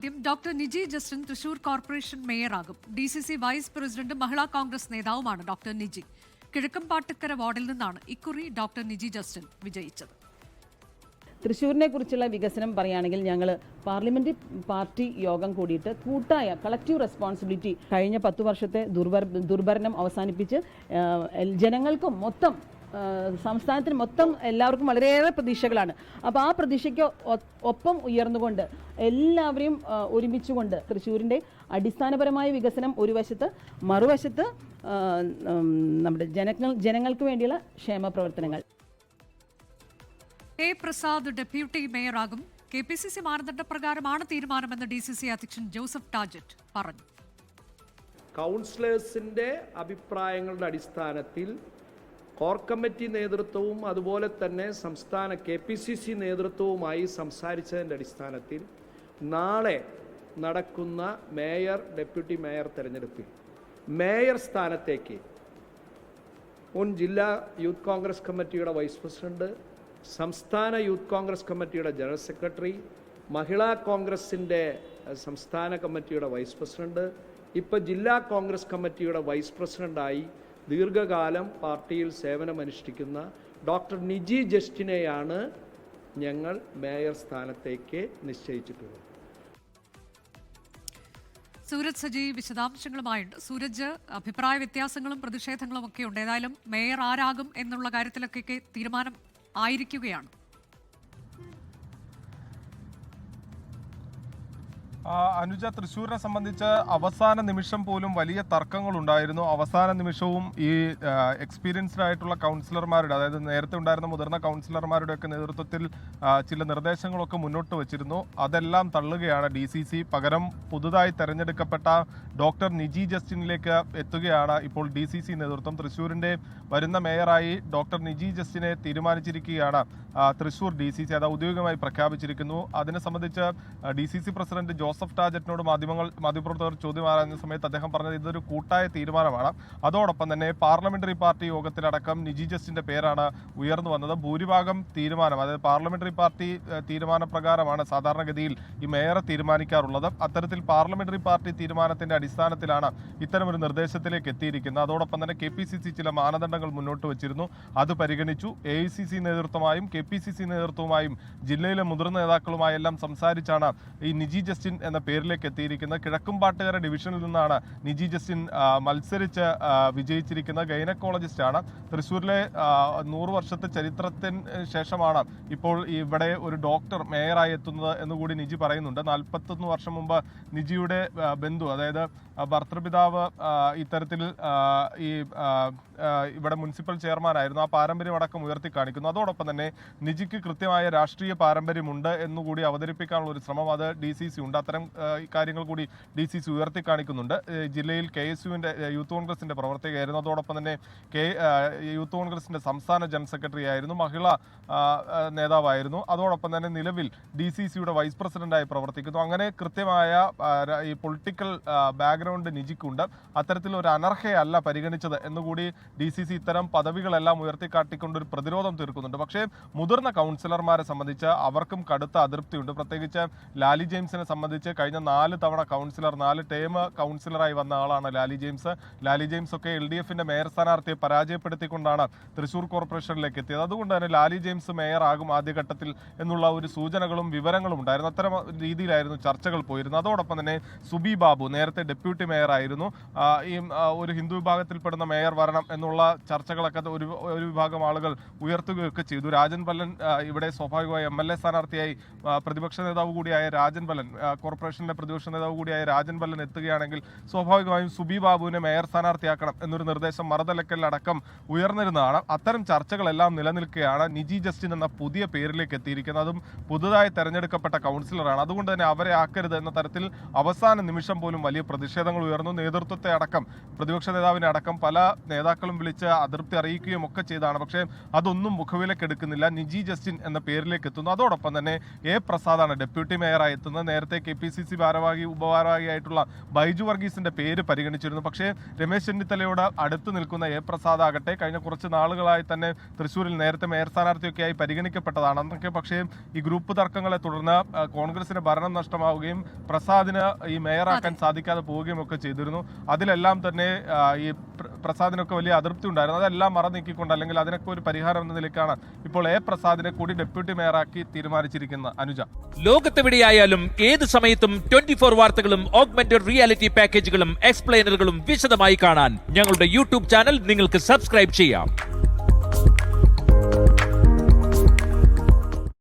ആദ്യം doctor Niji Justin Thrissur corporation മേയറാകും. D C C vice പ്രസിഡന്റും മഹിളാ കോൺഗ്രസ് നേതാവുമാണ് ഡോക്ടർ നിജി. കിഴക്കമ്പാട്ടുക്കര വാർഡിൽ നിന്നാണ് ഇക്കുറി ഡോക്ടർ നിജി ജസ്റ്റിൻ വിജയിച്ചത്. തൃശ്ശൂരിനെ കുറിച്ചുള്ള വികസനം പറയുകയാണെങ്കിൽ ഞങ്ങൾ പാർലമെന്റ് പാർട്ടി യോഗം കൂടിയിട്ട് കൂട്ടായ കളക്റ്റീവ് റെസ്പോൺസിബിലിറ്റി കഴിഞ്ഞ പത്തു വർഷത്തെ ദുർഭര ദുർഭരണം അവസാനിപ്പിച്ച് ജനങ്ങൾക്കും മൊത്തം സംസ്ഥാനത്തിന് മൊത്തം എല്ലാവർക്കും വളരെയേറെ പ്രതീക്ഷകളാണ്. അപ്പോൾ ആ പ്രതീക്ഷയ്ക്ക് ഒപ്പം ഉയർന്നുകൊണ്ട് എല്ലാവരെയും ഒരുമിച്ചുകൊണ്ട് തൃശ്ശൂരിന്റെ അടിസ്ഥാനപരമായ വികസനം ഒരു വശത്ത് മറുവശത്ത് നമ്മുടെ ജനങ്ങൾ ജനങ്ങൾക്ക് വേണ്ടിയുള്ള ക്ഷേമ പ്രവർത്തനങ്ങൾ. എ പ്രസാദ് ഡെപ്യൂട്ടി മേയറാകും. കെ പി സി സി മാനദണ്ഡ പ്രകാരമാണ് തീരുമാനമെന്ന് ഡി സി സി അധ്യക്ഷൻ ജോസഫ് ടാജറ്റ് പറഞ്ഞു. കൗൺസിലേഴ്സിന്റെ അഭിപ്രായങ്ങളുടെ അടിസ്ഥാനത്തിൽ കോർ കമ്മിറ്റി നേതൃത്വവും അതുപോലെ തന്നെ സംസ്ഥാന കെ പി സി സി നേതൃത്വവുമായി സംസാരിച്ചതിന്റെ അടിസ്ഥാനത്തിൽ നാളെ നടക്കുന്ന മേയർ ഡെപ്യൂട്ടി മേയർ തെരഞ്ഞെടുപ്പിൽ. മേയർ സ്ഥാനത്തേക്ക് മുൻ ജില്ലാ യൂത്ത് കോൺഗ്രസ് കമ്മിറ്റിയുടെ വൈസ് പ്രസിഡന്റ് സംസ്ഥാന യൂത്ത് കോൺഗ്രസ് കമ്മിറ്റിയുടെ ജനറൽ സെക്രട്ടറി മഹിളാ കോൺഗ്രസിന്റെ സംസ്ഥാന കമ്മിറ്റിയുടെ വൈസ് പ്രസിഡന്റ് ഇപ്പോൾ ജില്ലാ കോൺഗ്രസ് കമ്മിറ്റിയുടെ വൈസ് പ്രസിഡന്റായി ദീർഘകാലം പാർട്ടിയിൽ സേവനമനുഷ്ഠിക്കുന്ന ഡോക്ടർ നിജി ജസ്റ്റിനെയാണ് ഞങ്ങൾ മേയർ സ്ഥാനത്തേക്ക് നിശ്ചയിച്ചിട്ടുള്ളത്. സൂരജ് സജി വിശദാംശങ്ങളുമായുണ്ട്. സൂരജ് അഭിപ്രായ വ്യത്യാസങ്ങളും പ്രതിഷേധങ്ങളും ഒക്കെ ഉണ്ട്. ഏതായാലും മേയർ ആരാകും എന്നുള്ള കാര്യത്തിലൊക്കെ തീരുമാനം ആയിരിക്കുകയാണ്. അനുജ തൃശ്ശൂരിനെ സംബന്ധിച്ച് അവസാന നിമിഷം പോലും വലിയ തർക്കങ്ങൾ ഉണ്ടായിരുന്നു അവസാന നിമിഷവും ഈ എക്സ്പീരിയൻസ്ഡ് ആയിട്ടുള്ള കൗൺസിലർമാരുടെ അതായത് നേരത്തെ ഉണ്ടായിരുന്ന മുതിർന്ന കൗൺസിലർമാരുടെ ഒക്കെ നേതൃത്വത്തിൽ ചില നിർദ്ദേശങ്ങളൊക്കെ മുന്നോട്ട് വച്ചിരുന്നു. അതെല്ലാം തള്ളുകയാണ് ഡി സി സി പകരം പുതുതായി തെരഞ്ഞെടുക്കപ്പെട്ട ഡോക്ടർ നിജി ജസ്റ്റിനിലേക്ക് എത്തുകയാണ് ഇപ്പോൾ ഡി സി സി നേതൃത്വം. തൃശ്ശൂരിന്റെ വരുന്ന മേയറായി ഡോക്ടർ നിജി ജസ്റ്റിനെ തീരുമാനിച്ചിരിക്കുകയാണ് തൃശ്ശൂർ ഡി സി സി അത് ഔദ്യോഗികമായി പ്രഖ്യാപിച്ചിരിക്കുന്നു. അതിനെ സംബന്ധിച്ച് D C C president Joseph ടാജറ്റിനോട് മാധ്യമങ്ങൾ മാധ്യമപ്രവർത്തകർ ചോദ്യം ആരാഞ്ഞ സമയത്ത് അദ്ദേഹം പറഞ്ഞത് ഇതൊരു കൂട്ടായ തീരുമാനമാണ്. അതോടൊപ്പം തന്നെ പാർലമെന്ററി പാർട്ടി യോഗത്തിലടക്കം നിജി ജസ്റ്റിന്റെ പേരാണ് ഉയർന്നു വന്നത്. ഭൂരിഭാഗം തീരുമാനം അതായത് പാർലമെന്ററി പാർട്ടി തീരുമാനപ്രകാരമാണ് സാധാരണഗതിയിൽ ഈ മേയറെ തീരുമാനിക്കാറുള്ളത്. അത്തരത്തിൽ പാർലമെന്ററി പാർട്ടി തീരുമാനത്തിന്റെ അടിസ്ഥാനത്തിലാണ് ഇത്തരമൊരു നിർദ്ദേശത്തിലേക്ക് എത്തിയിരിക്കുന്നത്. അതോടൊപ്പം തന്നെ കെ ചില മാനദണ്ഡങ്ങൾ മുന്നോട്ട് വച്ചിരുന്നു. അത് പരിഗണിച്ചു. എ നേതൃത്വമായും കെ നേതൃത്വവുമായും ജില്ലയിലെ മുതിർന്ന നേതാക്കളുമായെല്ലാം സംസാരിച്ചാണ് ഈ നിജി ജസ്റ്റിൻ എന്ന പേരിലേക്ക് എത്തിയിരിക്കുന്ന കിഴക്കുംപാട്ടുകര ഡിവിഷനിൽ നിന്നാണ് നിജി ജസ്റ്റിൻ മത്സരിച്ച് വിജയിച്ചിരിക്കുന്ന ഗൈനക്കോളജിസ്റ്റ് ആണ് തൃശ്ശൂരിലെ നൂറ് വർഷത്തെ ചരിത്രത്തിന് ശേഷമാണ് ഇപ്പോൾ ഇവിടെ ഒരു ഡോക്ടർ മേയറായി എത്തുന്നത് എന്നുകൂടി നിജി പറയുന്നുണ്ട്. നാൽപ്പത്തൊന്ന് വർഷം മുമ്പ് നിജിയുടെ ബന്ധു അതായത് ഭർത്തൃപിതാവ് ഇത്തരത്തിൽ ഈ ഇവിടെ മുനിസിപ്പൽ ചെയർമാനായിരുന്നു. ആ പാരമ്പര്യം അടക്കം ഉയർത്തി കാണിക്കുന്നു. അതോടൊപ്പം തന്നെ നിജിക്ക് കൃത്യമായ രാഷ്ട്രീയ പാരമ്പര്യമുണ്ട് എന്നുകൂടി അവതരിപ്പിക്കാനുള്ള ഒരു ശ്രമം അത് ഡി സി സി ഉണ്ട്. അത്തരം കാര്യങ്ങൾ കൂടി ഡി സി സി ഉയർത്തി കാണിക്കുന്നുണ്ട്. ജില്ലയിൽ കെ എസ് യുവിന്റെ യൂത്ത് കോൺഗ്രസിന്റെ പ്രവർത്തകയായിരുന്നു. അതോടൊപ്പം തന്നെ കെ യൂത്ത് കോൺഗ്രസിന്റെ സംസ്ഥാന ജനറൽ സെക്രട്ടറി ആയിരുന്നു മഹിളാ നേതാവായിരുന്നു. അതോടൊപ്പം തന്നെ നിലവിൽ ഡി സി സിയുടെ വൈസ് പ്രസിഡന്റായി പ്രവർത്തിക്കുന്നു. അങ്ങനെ കൃത്യമായ ഈ പൊളിറ്റിക്കൽ ബാക്ക്ഗ്രൗണ്ട് നിജിക്കുണ്ട്. അത്തരത്തിൽ ഒരു അനർഹയല്ല പരിഗണിച്ചത് എന്നുകൂടി ഡി സി സി ഇത്തരം പദവികളെല്ലാം ഉയർത്തിക്കാട്ടിക്കൊണ്ട് ഒരു പ്രതിരോധം തീർക്കുന്നുണ്ട്. പക്ഷേ മുതിർന്ന കൗൺസിലർമാരെ സംബന്ധിച്ച് അവർക്കും കടുത്ത അതൃപ്തിയുണ്ട്. പ്രത്യേകിച്ച് ലാലി ജെയിംസിനെ സംബന്ധിച്ച് കഴിഞ്ഞ നാല് തവണ കൗൺസിലർ നാല് ടേം കൗൺസിലറായി വന്ന ആളാണ് ലാലി ജെയിംസ്. ലാലി ജെയിംസ് ഒക്കെ എൽ ഡി എഫിന്റെ മേയർ സ്ഥാനാർത്ഥിയെ പരാജയപ്പെടുത്തിക്കൊണ്ടാണ് തൃശൂർ കോർപ്പറേഷനിലേക്ക് എത്തിയത്. അതുകൊണ്ട് തന്നെ ലാലി ജെയിംസ് മേയർ ആകും ആദ്യഘട്ടത്തിൽ എന്നുള്ള ഒരു സൂചനകളും വിവരങ്ങളും ഉണ്ടായിരുന്നു. അത്തരം രീതിയിലായിരുന്നു ചർച്ചകൾ പോയിരുന്നത്. അതോടൊപ്പം തന്നെ സുബി ബാബു നേരത്തെ ഡെപ്യൂട്ടി മേയർ ആയിരുന്നു. ഈ ഒരു ഹിന്ദു വിഭാഗത്തിൽപ്പെടുന്ന മേയർ വരണം എന്നുള്ള ചർച്ചകളൊക്കെ ഒരു ഒരു വിഭാഗം ആളുകൾ ഉയർത്തുകയൊക്കെ ചെയ്തു. രാജൻ പല്ലൻ ഇവിടെ സ്വാഭാവികമായി എം എൽ എ സ്ഥാനാർത്ഥിയായി പ്രതിപക്ഷ നേതാവ് കൂടിയായ രാജൻ പല്ലൻ കോർപ്പറേഷനിലെ പ്രതിപക്ഷ നേതാവ് കൂടിയായ രാജൻ ബല്ലൻ എത്തുകയാണെങ്കിൽ സ്വാഭാവികമായും സുബി ബാബുവിനെ മേയർ സ്ഥാനാർത്ഥിയാക്കണം എന്നൊരു നിർദ്ദേശം മറുതലക്കലിലടക്കം ഉയർന്നിരുന്നതാണ്. അത്തരം ചർച്ചകളെല്ലാം നിലനിൽക്കുകയാണ് നിജി ജസ്റ്റിൻ എന്ന പുതിയ പേരിലേക്ക് എത്തിയിരിക്കുന്നത്. അതും പുതുതായി തെരഞ്ഞെടുക്കപ്പെട്ട കൗൺസിലറാണ്. അതുകൊണ്ട് തന്നെ അവരെ ആക്കരുത് എന്ന തരത്തിൽ അവസാന നിമിഷം പോലും വലിയ പ്രതിഷേധങ്ങൾ ഉയർന്നു. നേതൃത്വത്തെ അടക്കം പ്രതിപക്ഷ നേതാവിനെ അടക്കം പല നേതാക്കളും വിളിച്ച് അതൃപ്തി അറിയിക്കുകയും ഒക്കെ ചെയ്താണ് പക്ഷേ അതൊന്നും മുഖവിലക്കെടുക്കുന്നില്ല നിജി ജസ്റ്റിൻ എന്ന പേരിലേക്ക് എത്തുന്നു. അതോടൊപ്പം തന്നെ എ പ്രസാദാണ് ഡെപ്യൂട്ടി മേയറായി എത്തുന്നത്. നേരത്തെ കെ പി സി സി ഭാരവാഹി ഉപഭാരവാഹിയായിട്ടുള്ള ബൈജു വർഗീസിന്റെ പേര് പരിഗണിച്ചിരുന്നു. പക്ഷേ രമേശ് ചെന്നിത്തലയോട് അടുത്ത് നിൽക്കുന്ന എ. പ്രസാദ് ആകട്ടെ കഴിഞ്ഞ കുറച്ച് നാളുകളായി തന്നെ തൃശ്ശൂരിൽ നേരത്തെ മേയർ സ്ഥാനാർത്ഥിയൊക്കെയായി പരിഗണിക്കപ്പെട്ടതാണ്. അന്നൊക്കെ പക്ഷേ ഈ ഗ്രൂപ്പ് തർക്കങ്ങളെ തുടർന്ന് കോൺഗ്രസിന് ഭരണം നഷ്ടമാവുകയും പ്രസാദിന് ഈ മേയറാക്കാൻ സാധിക്കാതെ പോവുകയും ഒക്കെ ചെയ്തിരുന്നു. അതിലെല്ലാം തന്നെ ഈ പ്രസാദിനൊക്കെ വലിയ അതൃപ്തി ഉണ്ടായിരുന്നു. അതെല്ലാം മറ നീക്കിക്കൊണ്ട് അല്ലെങ്കിൽ അതിനൊക്കെ ഒരു പരിഹാരം എന്ന നിലയ്ക്കാണ് ഇപ്പോൾ എ പ്രസാദിനെ കൂടി ഡെപ്യൂട്ടി മേയറാക്കി തീരുമാനിച്ചിരിക്കുന്ന അനുജ. ലോകത്തെവിടെയായാലും ഏത് സമയത്തും ട്വന്റി ഫോർ വാർത്തകളും ഓഗ്മെന്റഡ് റിയാലിറ്റി പാക്കേജുകളും എക്സ്പ്ലെയിനറുകളും വിശദമായി കാണാൻ ഞങ്ങളുടെ യൂട്യൂബ് ചാനൽ നിങ്ങൾക്ക് സബ്സ്ക്രൈബ് ചെയ്യാം.